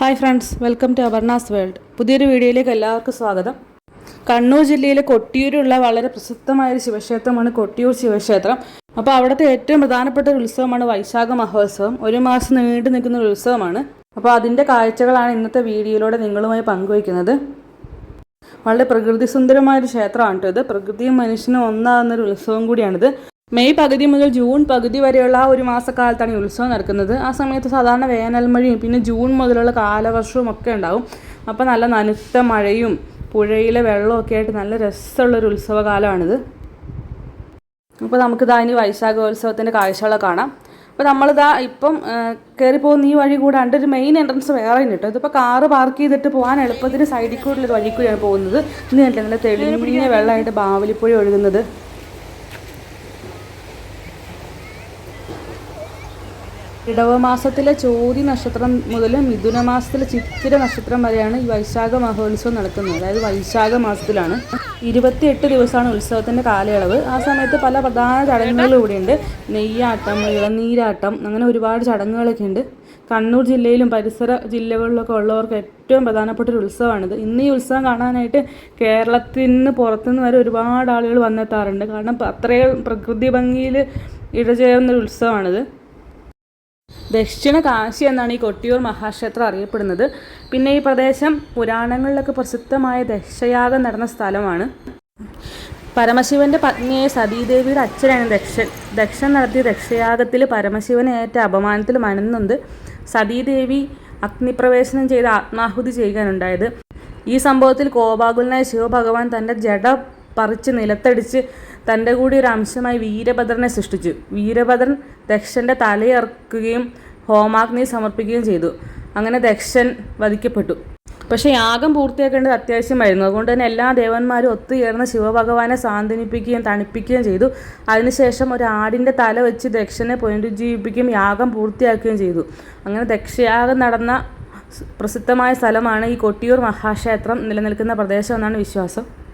Hi friends welcome to Aparna's world. പുതിയൊരു വീഡിയോയിലേക്ക് എല്ലാവർക്കും സ്വാഗതം. കണ്ണൂർ ജില്ലയിലെ കൊട്ടിയൂരുള്ള വളരെ പ്രസിദ്ധമായ ഒരു ശിവക്ഷേത്രമാണ് കൊട്ടിയൂർ ശിവക്ഷേത്രം. അപ്പോൾ അവിടുത്തെ ഏറ്റവും പ്രധാനപ്പെട്ട ഒരു ഉത്സവമാണ് വൈശാഖ മഹോത്സവം. ഒരു മാസം നീണ്ടു നിൽക്കുന്ന ഒരു ഉത്സവമാണ്. അപ്പോൾ അതിന്റെ കാഴ്ചകളാണ് ഇന്നത്തെ വീഡിയോയിലൂടെ നിങ്ങളുമായി പങ്കുവയ്ക്കുന്നത്. വളരെ പ്രകൃതി സുന്ദരമായൊരു ക്ഷേത്രമാണ് ഇത്. പ്രകൃതിയും മനുഷ്യനും ഒന്നാകുന്ന ഒരു ഉത്സവം കൂടിയാണിത്. മെയ് പകുതി മുതൽ ജൂൺ പകുതി വരെയുള്ള ആ ഒരു മാസക്കാലത്താണ് ഈ ഉത്സവം നടക്കുന്നത്. ആ സമയത്ത് സാധാരണ വേനൽ മഴയും പിന്നെ ജൂൺ മുതലുള്ള കാലവർഷവും ഒക്കെ ഉണ്ടാവും. അപ്പോൾ നല്ല നനുത്ത മഴയും പുഴയിലെ വെള്ളമൊക്കെ ആയിട്ട് നല്ല രസമുള്ള രസമുള്ളൊരു ഉത്സവകാലമാണിത്. അപ്പോൾ നമുക്കിതാ ഇനി വൈശാഖോത്സവത്തിന്റെ കാഴ്ചകളൊക്കെ കാണാം. അപ്പോൾ നമ്മളിതാ ഇപ്പം കയറി പോകുന്ന ഈ വഴി കൂടാണ്ട് ഒരു മെയിൻ എൻട്രൻസ് വേറെ ഉണ്ട് കേട്ടോ. ഇതിപ്പോൾ കാറ് പാർക്ക് ചെയ്തിട്ട് പോകാൻ എളുപ്പത്തിന് സൈഡിൽ ഒരു വഴി കൂടിയാണ് പോകുന്നത്. ഇന്ന് കണ്ടിട്ടുണ്ടെങ്കിൽ നല്ല തെളിഞ്ഞ വെള്ളമായിട്ട് ബാവലിപ്പുഴ ഒഴുകുന്നത്. ഇടവ മാസത്തിലെ ചോതി നക്ഷത്രം മുതൽ മിഥുന മാസത്തിലെ ചിത്തിര നക്ഷത്രം വരെയാണ് ഈ വൈശാഖ മഹോത്സവം നടക്കുന്നത്. അതായത് വൈശാഖ മാസത്തിലാണ്. ഇരുപത്തിയെട്ട് ദിവസമാണ് ഉത്സവത്തിന്റെ കാലയളവ്. ആ സമയത്ത് പല പ്രധാന ചടങ്ങുകളും ഇവിടെയുണ്ട് നെയ്യാട്ടം ഇളനീരാട്ടം അങ്ങനെ ഒരുപാട് ചടങ്ങുകളൊക്കെ ഉണ്ട്. കണ്ണൂർ ജില്ലയിലും പരിസര ജില്ലകളിലൊക്കെ ഉള്ളവർക്ക് ഏറ്റവും പ്രധാനപ്പെട്ട ഒരു ഉത്സവമാണിത്. ഇന്ന് ഈ ഉത്സവം കാണാനായിട്ട് കേരളത്തിൽ നിന്ന് പുറത്തുനിന്ന് വരെ ഒരുപാട് ആളുകൾ വന്നെത്താറുണ്ട്. കാരണം അത്രയും പ്രകൃതി ഭംഗിയിൽ ഇഴചേർന്നൊരു ഉത്സവമാണിത്. ദക്ഷിണ കാശി എന്നാണ് ഈ കൊട്ടിയൂർ മഹാക്ഷേത്രം അറിയപ്പെടുന്നത്. പിന്നെ ഈ പ്രദേശം പുരാണങ്ങളിലൊക്കെ പ്രസിദ്ധമായ ദക്ഷയാഗം നടന്ന സ്ഥലമാണ്. പരമശിവന്റെ പത്നിയെ സതീദേവിയുടെ അച്ഛനാണ് ദക്ഷൻ. ദക്ഷൻ നടത്തിയ ദക്ഷയാഗത്തിൽ പരമശിവനെ ഏറ്റ അപമാനത്തിൽ മനന്നുണ്ട്. സതീദേവി അഗ്നിപ്രവേശനം ചെയ്ത് ആത്മാഹുതി ചെയ്യാനുണ്ടായത് ഈ സംഭവത്തിൽ കോപാകുലനായ ശിവഭഗവാൻ തന്റെ ജഡ പറിച്ച് നിലത്തടിച്ച് തന്റെ കൂടി ഒരു അംശമായി വീരഭദ്രനെ സൃഷ്ടിച്ചു. വീരഭദ്രൻ ദക്ഷന്റെ തലയിറക്കുകയും ഹോമാഗ്നി സമർപ്പിക്കുകയും ചെയ്തു. അങ്ങനെ ദക്ഷൻ വധിക്കപ്പെട്ടു. പക്ഷേ യാഗം പൂർത്തിയാക്കേണ്ടത് അത്യാവശ്യമായിരുന്നു. അതുകൊണ്ട് തന്നെ എല്ലാ ദേവന്മാരും ഒത്തുചേർന്ന് ശിവഭഗവാനെ സാന്ത്വനിപ്പിക്കുകയും തണുപ്പിക്കുകയും ചെയ്തു. അതിനുശേഷം ഒരു ആടിന്റെ തല വെച്ച് ദക്ഷനെ പുനരുജ്ജീവിപ്പിക്കുകയും യാഗം പൂർത്തിയാക്കുകയും ചെയ്തു. അങ്ങനെ ദക്ഷയാഗം നടന്ന പ്രസിദ്ധമായ സ്ഥലമാണ് ഈ കൊട്ടിയൂർ മഹാക്ഷേത്രം. നിലനിൽക്കുന്ന പ്രദേശം എന്നാണ് വിശ്വാസം.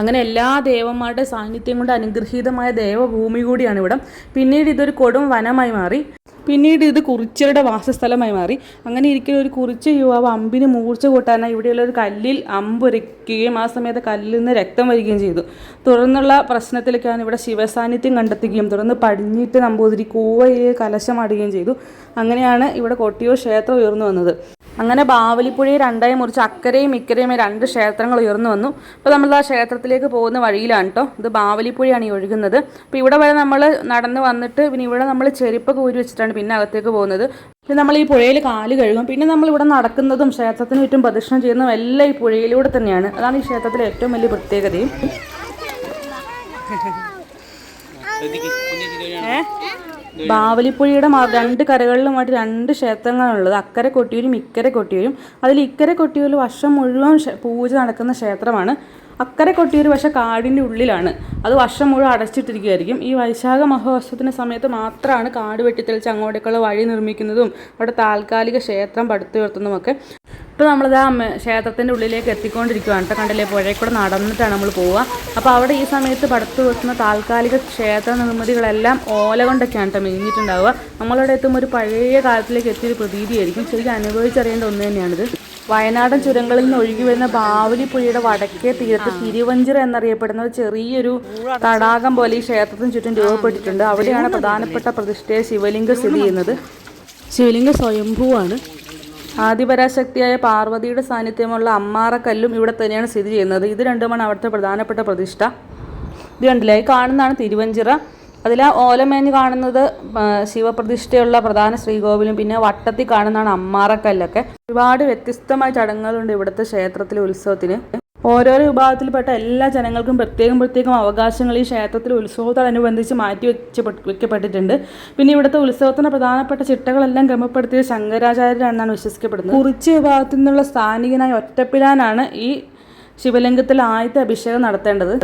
അങ്ങനെ എല്ലാ ദേവന്മാരുടെ സാന്നിധ്യം കൊണ്ട് അനുഗ്രഹീതമായ ദേവഭൂമി കൂടിയാണ് ഇവിടം. പിന്നീട് ഇതൊരു കൊടും വനമായി മാറി. പിന്നീട് ഇത് കുറിച്യരുടെ വാസസ്ഥലമായി മാറി. അങ്ങനെ ഇരിക്കുന്ന ഒരു കുറിച്ച യുവാവ് അമ്പിന് മൂർച്ച കൂട്ടാനായി ഇവിടെയുള്ള ഒരു കല്ലിൽ അമ്പുരയ്ക്കുകയും ആ സമയത്ത് കല്ലിൽ നിന്ന് രക്തം വരികയും ചെയ്തു. തുടർന്നുള്ള പ്രശ്നത്തിലേക്കാണ് ഇവിടെ ശിവസാന്നിധ്യം കണ്ടെത്തുകയും തുടർന്ന് പടിഞ്ഞിട്ട് നമ്പൂതിരി കൂവയിൽ കലശമാടുകയും ചെയ്തു. അങ്ങനെയാണ് ഇവിടെ കൊട്ടിയൂർ ക്ഷേത്രം ഉയർന്നു വന്നത്. അങ്ങനെ ബാവലിപ്പുഴയെ രണ്ടായി മുറിച്ച് അക്കരയും ഇക്കരയും രണ്ട് ക്ഷേത്രങ്ങൾ ഉയർന്നു വന്നു. അപ്പോൾ നമ്മൾ ആ ക്ഷേത്രത്തിലേക്ക് പോകുന്ന വഴിയിലാണ് കേട്ടോ ഇത് ബാവലിപ്പുഴയാണ് ഈ ഒഴുകുന്നത്. അപ്പോൾ ഇവിടെ വരെ നമ്മൾ നടന്ന് വന്നിട്ട് പിന്നെ ഇവിടെ നമ്മൾ ചെരുപ്പൊക്കെ ഊരി വെച്ചിട്ടാണ് പിന്നെ അകത്തേക്ക് പോകുന്നത്. പിന്നെ നമ്മൾ ഈ പുഴയിൽ കാൽ കഴുകും. പിന്നെ നമ്മൾ ഇവിടെ നടക്കുന്നതും ക്ഷേത്രത്തിന് ചുറ്റും പ്രദക്ഷിണം ചെയ്യുന്നതും എല്ലാം ഈ പുഴയിലൂടെ തന്നെയാണ്. അതാണ് ഈ ക്ഷേത്രത്തിലെ ഏറ്റവും വലിയ പ്രത്യേകതയും. ഏഹ് ബാവലിപ്പുഴയുടെ രണ്ട് കരകളിലുമായിട്ട് രണ്ട് ക്ഷേത്രങ്ങളുള്ളത് അക്കരെ കൊട്ടിയൂരും ഇക്കരെ കൊട്ടിയൂരും. അതിൽ ഇക്കരെ കൊട്ടിയൂരിൽ വർഷം മുഴുവൻ പൂജ നടക്കുന്ന ക്ഷേത്രമാണ്. അക്കരെ കൊട്ടിയൂർ പക്ഷേ കാടിന്റെ ഉള്ളിലാണ്. അത് വർഷം മുഴുവൻ അടച്ചിട്ടിരിക്കുകയായിരിക്കും ഈ വൈശാഖ മഹോത്സവത്തിന്റെ സമയത്ത് മാത്രമാണ് കാട് വെട്ടിത്തെളിച്ച് അങ്ങോട്ടേക്കുള്ള വഴി നിർമ്മിക്കുന്നതും അവിടെ താൽക്കാലിക ക്ഷേത്രം പടുത്തുയർത്തുന്നതുമൊക്കെ. ഇപ്പോൾ നമ്മളിത് ആ ക്ഷേത്രത്തിന്റെ ഉള്ളിലേക്ക് എത്തിക്കൊണ്ടിരിക്കുകയാണ് കേട്ടോ. കണ്ടില്ലേ? പുഴയിൽ കൂടെ നടന്നിട്ടാണ് നമ്മൾ പോവുക. അപ്പോൾ അവിടെ ഈ സമയത്ത് പടുത്ത് വെക്കുന്ന താൽക്കാലിക ക്ഷേത്ര നിർമ്മിതികളെല്ലാം ഓല കൊണ്ടൊക്കെയാണ് കേട്ടോ മേഞ്ഞിട്ടുണ്ടാവുക നമ്മളവിടെ എത്തുമ്പോൾ ഒരു പഴയ കാലത്തിലേക്ക് എത്തിയൊരു പ്രതീതിയായിരിക്കും. ശരിക്കും അനുഭവിച്ചറിയേണ്ട ഒന്ന് തന്നെയാണിത്. വയനാടൻ ചുരങ്ങളിൽ നിന്ന് ഒഴുകി വരുന്ന ബാവലി പുഴയുടെ വടക്കേ തീരത്ത് തിരുവഞ്ചിറ എന്നറിയപ്പെടുന്ന ചെറിയൊരു തടാകം പോലെ ഈ ക്ഷേത്രത്തിന് ചുറ്റും രൂപപ്പെട്ടിട്ടുണ്ട്. അവിടെയാണ് പ്രധാനപ്പെട്ട പ്രതിഷ്ഠയെ ശിവലിംഗം സ്ഥിതി ചെയ്യുന്നത്. ശിവലിംഗം സ്വയംഭൂവാണ്. ആദിപരാശക്തിയായ പാർവതിയുടെ സാന്നിധ്യമുള്ള അമ്മാറക്കല്ലും ഇവിടെ തന്നെയാണ് സ്ഥിതി ചെയ്യുന്നത്. ഇത് രണ്ടുമാണ് അവിടുത്തെ പ്രധാനപ്പെട്ട പ്രതിഷ്ഠ. ഇത് കണ്ടില്ലേ? ഈ കാണുന്നതാണ് തിരുവഞ്ചിറ. അതിൽ ആ ഓലമേഞ്ഞ് കാണുന്നത് ശിവപ്രതിഷ്ഠയുള്ള പ്രധാന ശ്രീകോവിലും പിന്നെ വട്ടത്തിൽ കാണുന്നതാണ് അമ്മാറക്കല്ലൊക്കെ. ഒരുപാട് വ്യത്യസ്തമായ ചടങ്ങുകളുണ്ട് ഇവിടുത്തെ ക്ഷേത്രത്തിലെ ഉത്സവത്തിന്. ഓരോരോ വിഭാഗത്തിൽപ്പെട്ട എല്ലാ ജനങ്ങൾക്കും പ്രത്യേകം പ്രത്യേകം അവകാശങ്ങൾ ഈ ക്ഷേത്രത്തിൽ ഉത്സവത്തോടനുബന്ധിച്ച് മാറ്റി വെച്ച് വെക്കപ്പെട്ടിട്ടുണ്ട്. പിന്നെ ഇവിടുത്തെ ഉത്സവത്തിന് പ്രധാനപ്പെട്ട ചിട്ടകളെല്ലാം ക്രമപ്പെടുത്തിയത് ശങ്കരാചാര്യരാണെന്നാണ് വിശ്വസിക്കപ്പെടുന്നത്. കുറിച്ച് വിഭാഗത്തിൽ നിന്നുള്ള സ്ഥാനികനായ ഒറ്റപ്പിലാനാണ് ഈ ശിവലിംഗത്തിൽ ആദ്യത്തെ അഭിഷേകം നടത്തേണ്ടത്.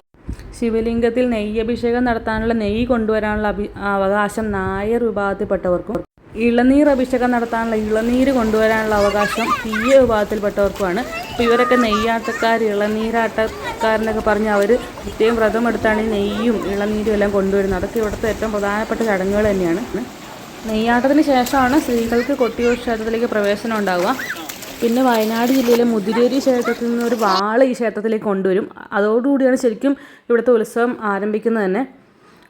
ശിവലിംഗത്തിൽ നെയ്യഭിഷേകം നടത്താനുള്ള നെയ്യ് കൊണ്ടുവരാനുള്ള അഭി അവകാശം നായർ വിഭാഗത്തിൽപ്പെട്ടവർക്കും. ഇളനീർ അഭിഷേകം നടത്താനുള്ള ഇളനീര് കൊണ്ടുവരാനുള്ള അവകാശം തീയ വിഭാഗത്തിൽപ്പെട്ടവർക്കുമാണ്. അപ്പോൾ ഇവരൊക്കെ നെയ്യാട്ടക്കാർ ഇളനീരാട്ടക്കാരെന്നൊക്കെ പറഞ്ഞ് അവർ പ്രത്യേകം വ്രതം എടുത്താണ് ഈ നെയ്യും ഇളനീരും എല്ലാം കൊണ്ടുവരുന്നത്. അതൊക്കെ ഇവിടുത്തെ ഏറ്റവും പ്രധാനപ്പെട്ട ചടങ്ങുകൾ തന്നെയാണ്. നെയ്യാട്ടത്തിന് ശേഷമാണ് സ്ത്രീകൾക്ക് കൊട്ടിയൂർ ക്ഷേത്രത്തിലേക്ക് പ്രവേശനം ഉണ്ടാവുക. പിന്നെ വയനാട് ജില്ലയിലെ മുതിരേരി ക്ഷേത്രത്തിൽ നിന്ന് ഒരു വാൾ ഈ ക്ഷേത്രത്തിലേക്ക് കൊണ്ടുവരും. അതോടുകൂടിയാണ് ശരിക്കും ഇവിടുത്തെ ഉത്സവം ആരംഭിക്കുന്നത് തന്നെ.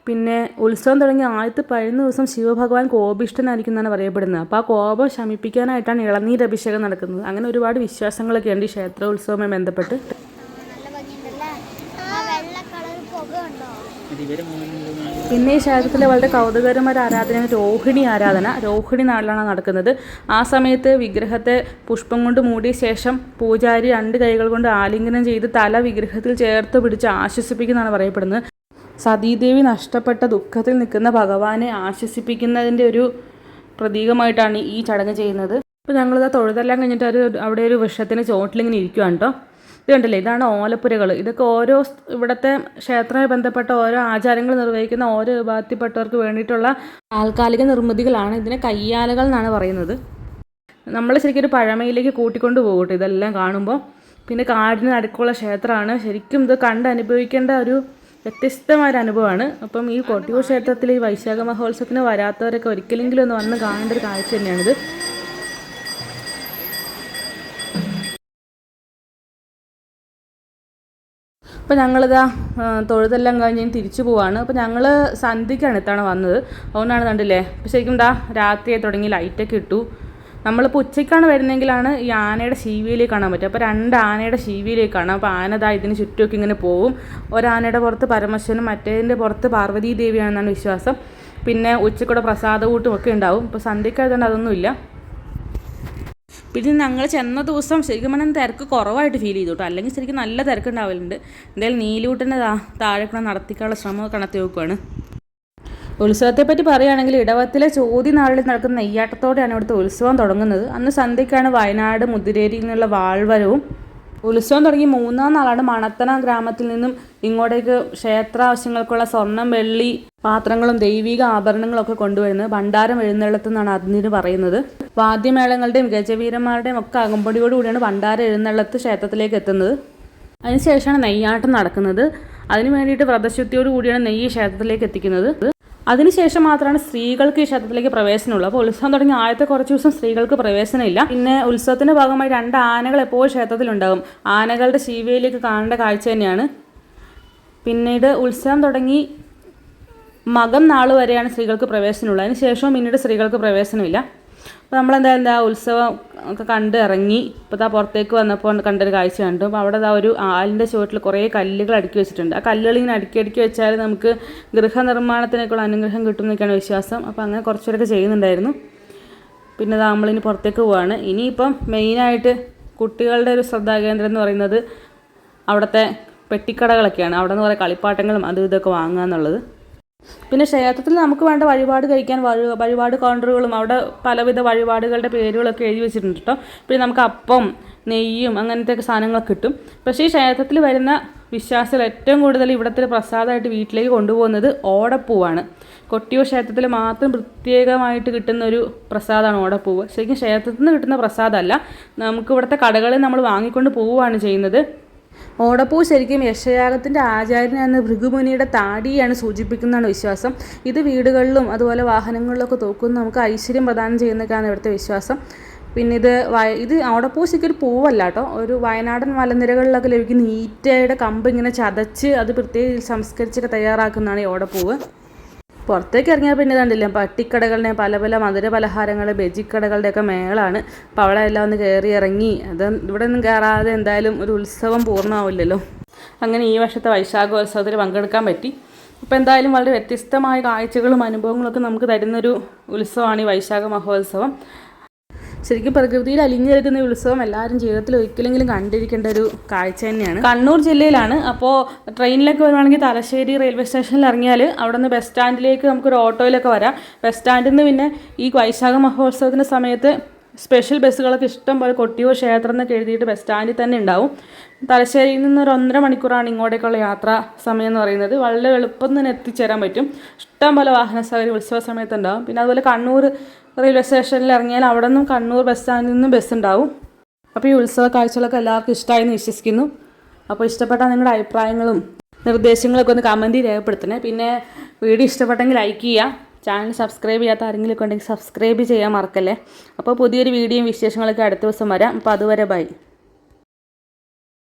പിന്നെ ഉത്സവം തുടങ്ങി ആദ്യത്തെ പതിനൊന്ന് ദിവസം ശിവഭഗവാൻ കോപിഷ്ഠനായിരിക്കും എന്നാണ് പറയപ്പെടുന്നത്. അപ്പോൾ ആ കോപം ശമിപ്പിക്കാനായിട്ടാണ് ഇളനീർ അഭിഷേകം നടക്കുന്നത്. അങ്ങനെ ഒരുപാട് വിശ്വാസങ്ങളൊക്കെ ഉണ്ട് ഈ ക്ഷേത്ര ഉത്സവവുമായി ബന്ധപ്പെട്ട്. പിന്നെ ഈ ക്ഷേത്രത്തിലെ വളരെ കൗതുകരമായ ആരാധന രോഹിണി ആരാധന. രോഹിണി നാളിലാണ് നടക്കുന്നത്. ആ സമയത്ത് വിഗ്രഹത്തെ പുഷ്പം കൊണ്ട് മൂടിയ ശേഷം പൂജാരി രണ്ട് കൈകൾ കൊണ്ട് ആലിംഗനം ചെയ്ത് തല വിഗ്രഹത്തിൽ ചേർത്ത് പിടിച്ച് ആശ്വസിപ്പിക്കുന്നതാണ് പറയപ്പെടുന്നത്. സതീദേവി നഷ്ടപ്പെട്ട ദുഃഖത്തിൽ നിൽക്കുന്ന ഭഗവാനെ ആശ്വസിപ്പിക്കുന്നതിന്റെ ഒരു പ്രതീകമായിട്ടാണ് ഈ ചടങ്ങ് ചെയ്യുന്നത്. ഇപ്പോൾ ഞങ്ങളിത് തൊഴുതെല്ലാം കഴിഞ്ഞിട്ട് ഒരു അവിടെ ഒരു വൃക്ഷത്തിന് ചോട്ടിലിങ്ങനെ ഇരിക്കുവാണ് കേട്ടോ. ഇത് കണ്ടില്ലേ? ഇതാണ് ഓലപ്പുരകൾ ഇതൊക്കെ ഓരോ ഇവിടുത്തെ ക്ഷേത്രവുമായി ബന്ധപ്പെട്ട ഓരോ ആചാരങ്ങൾ നിർവഹിക്കുന്ന ഓരോ വിഭാഗത്തിൽപ്പെട്ടവർക്ക് വേണ്ടിയിട്ടുള്ള താൽക്കാലിക നിർമ്മിതികളാണ് ഇതിനെ കയ്യാലകൾ എന്നാണ് പറയുന്നത്. നമ്മൾ ശരിക്കും ഒരു പഴമയിലേക്ക് കൂട്ടിക്കൊണ്ട് പോകട്ടെ ഇതെല്ലാം കാണുമ്പോൾ. പിന്നെ കാടിന് അടുക്കുള്ള ക്ഷേത്രമാണ്. ശരിക്കും ഇത് കണ്ട് അനുഭവിക്കേണ്ട ഒരു വ്യത്യസ്തമായ ഒരു അനുഭവമാണ് അപ്പം ഈ കൊട്ടിയൂർ ക്ഷേത്രത്തിൽ ഈ വൈശാഖ മഹോത്സവത്തിന് വരാത്തവരൊക്കെ ഒരിക്കലെങ്കിലും ഒന്ന് വന്ന് കാണേണ്ട ഒരു കാഴ്ച തന്നെയാണിത്. അപ്പോൾ ഞങ്ങളിതാ തൊഴുതെല്ലാം കഴിഞ്ഞ് തിരിച്ചു പോവാണ്. അപ്പോൾ ഞങ്ങൾ സന്ധ്യയ്ക്കാണ് ഇത്തവണ വന്നത്. അതുകൊണ്ടാണ് കണ്ടില്ലേ അപ്പോൾ ശരിക്കും ഇതാ രാത്രിയായി തുടങ്ങി ലൈറ്റൊക്കെ ഇട്ടു. നമ്മളിപ്പോൾ ഉച്ചയ്ക്കാണ് വരുന്നതെങ്കിലാണ് ഈ ആനയുടെ ശീവിയിലേക്ക് കാണാൻ പറ്റും അപ്പോൾ രണ്ട് ആനയുടെ ശീവിയിലേക്ക് കാണാം. അപ്പോൾ ആന ദാ ഇതിന് ചുറ്റുമൊക്കെ ഇങ്ങനെ പോവും. ഒരാനയുടെ പുറത്ത് പരമശ്വനും മറ്റേതിന്റെ പുറത്ത് പാർവതീ ദേവിയാണെന്നാണ് വിശ്വാസം. പിന്നെ ഉച്ചക്കൂടെ പ്രസാദകൂട്ടും ഒക്കെ ഉണ്ടാവും. ഇപ്പോൾ സന്ധ്യക്കായതുകൊണ്ട് അതൊന്നുമില്ല. പിന്നെ ഞങ്ങൾ ചെന്ന ദിവസം ശരിക്കും പറഞ്ഞാൽ തിരക്ക് കുറവായിട്ട് ഫീൽ ചെയ്തു കേട്ടോ അല്ലെങ്കിൽ ശരിക്കും നല്ല തിരക്കുണ്ടാവലുണ്ട്. എന്തായാലും നീലൂട്ടനെ താഴെക്കണം നടത്തിക്കാനുള്ള ശ്രമം കണത്തി വെക്കുവാണ് ഉത്സവത്തെപ്പറ്റി പറയുകയാണെങ്കിൽ ഇടവത്തിലെ ചോതി നാളിൽ നടക്കുന്ന നെയ്യാട്ടത്തോടെയാണ് ഇവിടുത്തെ ഉത്സവം തുടങ്ങുന്നത്. അന്ന് സന്ധ്യയ്ക്കാണ് വയനാട് മുതിരേരിയിൽ നിന്നുള്ള വാൾവരവും ഉത്സവം തുടങ്ങി മൂന്നാം നാളാണ് മണത്തന ഗ്രാമത്തിൽ നിന്നും ഇങ്ങോട്ടേക്ക് ക്ഷേത്ര ആവശ്യങ്ങൾക്കുള്ള സ്വർണം വെള്ളി പാത്രങ്ങളും ദൈവിക ആഭരണങ്ങളും ഒക്കെ കൊണ്ടുവരുന്നത് ഭണ്ഡാരം എഴുന്നള്ളത്ത് എന്നാണ് അതിന് പറയുന്നത്. വാദ്യമേളങ്ങളുടെയും ഗജവീരന്മാരുടെയും ഒക്കെ അകമ്പടിയോടുകൂടിയാണ് ഭണ്ഡാരം എഴുന്നള്ളത്ത് ക്ഷേത്രത്തിലേക്ക് എത്തുന്നത്. അതിനുശേഷമാണ് നെയ്യാട്ടം നടക്കുന്നത്. അതിനു വേണ്ടിയിട്ട് വ്രതശുദ്ധിയോട് കൂടിയാണ് നെയ്യ് ക്ഷേത്രത്തിലേക്ക് എത്തിക്കുന്നത്. അതിനുശേഷം മാത്രമാണ് സ്ത്രീകൾക്ക് ഈ ക്ഷേത്രത്തിലേക്ക് പ്രവേശനമുള്ളൂ. അപ്പോൾ ഉത്സവം തുടങ്ങി ആദ്യത്തെ കുറച്ച് ദിവസം സ്ത്രീകൾക്ക് പ്രവേശനമില്ല. പിന്നെ ഉത്സവത്തിന്റെ ഭാഗമായി രണ്ട് ആനകൾ എപ്പോഴും ക്ഷേത്രത്തിലുണ്ടാകും. ആനകളുടെ ശീവയിലേക്ക് കാണേണ്ട കാഴ്ച തന്നെയാണ്. പിന്നീട് ഉത്സവം തുടങ്ങി മകം നാൾ വരെയാണ് സ്ത്രീകൾക്ക് പ്രവേശനമുള്ളത് അതിനുശേഷവും പിന്നീട് സ്ത്രീകൾക്ക് പ്രവേശനമില്ല. അപ്പോൾ നമ്മളെന്താ എന്താ ഉത്സവം ഒക്കെ കണ്ട് ഇറങ്ങി. ഇപ്പോൾ താ പുറത്തേക്ക് വന്നപ്പോൾ കണ്ടൊരു കാഴ്ച കണ്ടു. അപ്പോൾ അവിടെ ദാ ഒരു ആലിന്റെ ചുവട്ടിൽ കുറേ കല്ലുകൾ അടുക്കി വെച്ചിട്ടുണ്ട്. ആ കല്ലുകൾ ഇങ്ങനെ അടുക്കി അടുക്കി വെച്ചാൽ നമുക്ക് ഗൃഹനിർമ്മാണത്തിനൊക്കെയുള്ള അനുഗ്രഹം കിട്ടും എന്നൊക്കെയാണ് വിശ്വാസം. അപ്പോൾ അങ്ങനെ കുറച്ചുപേരൊക്കെ ചെയ്യുന്നുണ്ടായിരുന്നു. പിന്നെ നമ്മളിനി പുറത്തേക്ക് പോവാണ്. ഇനിയിപ്പം മെയിനായിട്ട് കുട്ടികളുടെ ഒരു ശ്രദ്ധാകേന്ദ്രം എന്ന് പറയുന്നത് അവിടുത്തെ പെട്ടിക്കടകളൊക്കെയാണ്. അവിടെ നിന്ന് കുറേ കളിപ്പാട്ടങ്ങളും അതും ഇതൊക്കെ വാങ്ങുക എന്നുള്ളത്. പിന്നെ ക്ഷേത്രത്തിൽ നമുക്ക് വേണ്ട വഴിപാട് കഴിക്കാൻ വഴി വഴിപാട് കൗണ്ടറുകളും അവിടെ പലവിധ വഴിപാടുകളുടെ പേരുകളൊക്കെ എഴുതി വെച്ചിട്ടുണ്ട് കേട്ടോ പിന്നെ നമുക്ക് അപ്പം നെയ്യും അങ്ങനത്തെ ഒക്കെ സാധനങ്ങളൊക്കെ കിട്ടും. പക്ഷേ ഈ ക്ഷേത്രത്തിൽ വരുന്ന വിശ്വാസികൾ ഏറ്റവും കൂടുതൽ ഇവിടുത്തെ പ്രസാദമായിട്ട് വീട്ടിലേക്ക് കൊണ്ടുപോകുന്നത് ഓടപ്പൂവാണ്. കൊട്ടിയൂർ ക്ഷേത്രത്തിൽ മാത്രം പ്രത്യേകമായിട്ട് കിട്ടുന്ന ഒരു പ്രസാദമാണ് ഓടപ്പൂവ്. ശരിക്കും ക്ഷേത്രത്തിൽ നിന്ന് കിട്ടുന്ന പ്രസാദമല്ല. നമുക്ക് ഇവിടുത്തെ കടകളിൽ നമ്മൾ വാങ്ങിക്കൊണ്ട് പോവുകയാണ് ചെയ്യുന്നത്. ഓടപ്പൂ ശരിക്കും യക്ഷയാഗത്തിന്റെ ആചാര്യനാണ് ഭൃഗുമുനിയുടെ താടിയാണ് സൂചിപ്പിക്കുന്നതാണ് വിശ്വാസം. ഇത് വീടുകളിലും അതുപോലെ വാഹനങ്ങളിലൊക്കെ തൂക്കുന്ന നമുക്ക് ഐശ്വര്യം പ്രദാനം ചെയ്യുന്നതൊക്കെയാണ് ഇവിടുത്തെ വിശ്വാസം. പിന്നെ ഇത് വയ ഇത് ഓടപ്പൂ ശരിക്കും ഒരു പൂവല്ല കേട്ടോ. ഒരു വയനാടൻ മലനിരകളിലൊക്കെ ലഭിക്കുന്ന ഈറ്റയുടെ കമ്പ് ഇങ്ങനെ ചതച്ച് അത് പ്രത്യേകം സംസ്കരിച്ചൊക്കെ തയ്യാറാക്കുന്നതാണ് ഈ ഓടപ്പൂവ്. പുറത്തേക്ക് ഇറങ്ങിയാൽ പിന്നെ കണ്ടില്ല? പട്ടിക്കടകളുടെ പല പല മധുര പലഹാരങ്ങൾ ബജിക്കടകളുടെ ഒക്കെ മേളാണ്. അപ്പോൾ അവിടെ എല്ലാം ഒന്ന് കയറി ഇറങ്ങി. അത് ഇവിടെ ഒന്നും കയറാതെ എന്തായാലും ഒരു ഉത്സവം പൂർണമാവില്ലല്ലോ. അങ്ങനെ ഈ വർഷത്തെ വൈശാഖോത്സവത്തിൽ പങ്കെടുക്കാൻ പറ്റി. അപ്പോൾ എന്തായാലും വളരെ വ്യത്യസ്തമായ കാഴ്ചകളും അനുഭവങ്ങളൊക്കെ നമുക്ക് തരുന്നൊരു ഉത്സവമാണ് ഈ വൈശാഖ മഹോത്സവം. ശരിക്കും പ്രകൃതിയിൽ അലിഞ്ഞിരിക്കുന്ന ഈ ഉത്സവം എല്ലാവരും ജീവിതത്തിൽ ഒരിക്കലെങ്കിലും കണ്ടിരിക്കേണ്ട ഒരു കാഴ്ച തന്നെയാണ്. കണ്ണൂർ ജില്ലയിലാണ്. അപ്പോൾ ട്രെയിനിലൊക്കെ വരുവാണെങ്കിൽ തലശ്ശേരി റെയിൽവേ സ്റ്റേഷനിൽ ഇറങ്ങിയാൽ അവിടെ നിന്ന് ബസ് സ്റ്റാൻഡിലേക്ക് നമുക്കൊരു ഓട്ടോയിലൊക്കെ വരാം. ബസ് സ്റ്റാൻഡിൽ നിന്ന് പിന്നെ ഈ വൈശാഖ മഹോത്സവത്തിന്റെ സമയത്ത് സ്പെഷ്യൽ ബസ്സുകളൊക്കെ ഇഷ്ടം പോലെ കൊട്ടിയൂർ ക്ഷേത്രം എന്നൊക്കെ എഴുതിയിട്ട് ബസ് സ്റ്റാൻഡിൽ തന്നെ ഉണ്ടാവും. തലശ്ശേരിയിൽ നിന്ന് ഒരു ഒന്നര മണിക്കൂറാണ് ഇങ്ങോട്ടേക്കുള്ള യാത്രാ സമയം എന്ന് പറയുന്നത്. വളരെ എളുപ്പം തന്നെ എത്തിച്ചേരാൻ പറ്റും. ഇഷ്ടം പോലെ വാഹന സൗകര്യം ഉത്സവ സമയത്ത് ഉണ്ടാവും പിന്നെ അതുപോലെ കണ്ണൂർ റെയിൽവേ സ്റ്റേഷനിൽ ഇറങ്ങിയാൽ അവിടെ നിന്നും കണ്ണൂർ ബസ് സ്റ്റാൻഡിൽ നിന്നും ബസ് ഉണ്ടാവും. അപ്പോൾ ഈ ഉത്സവ കാഴ്ചകളൊക്കെ എല്ലാവർക്കും ഇഷ്ടമായെന്ന് വിശ്വസിക്കുന്നു. അപ്പോൾ ഇഷ്ടപ്പെട്ട നിങ്ങളുടെ അഭിപ്രായങ്ങളും നിർദ്ദേശങ്ങളൊക്കെ ഒന്ന് കമന്റിൽ രേഖപ്പെടുത്തണേ. പിന്നെ വീഡിയോ ഇഷ്ടപ്പെട്ടെങ്കിൽ ലൈക്ക് ചെയ്യുക. ചാനൽ സബ്സ്ക്രൈബ് ചെയ്യാത്ത ആരെങ്കിലും ഉണ്ടെങ്കിൽ സബ്സ്ക്രൈബ് ചെയ്യാൻ മറക്കല്ലേ. അപ്പോൾ പുതിയൊരു വീഡിയോയും വിശേഷങ്ങളൊക്കെ അടുത്ത ദിവസം വരാം. അപ്പോൾ അതുവരെ ബൈ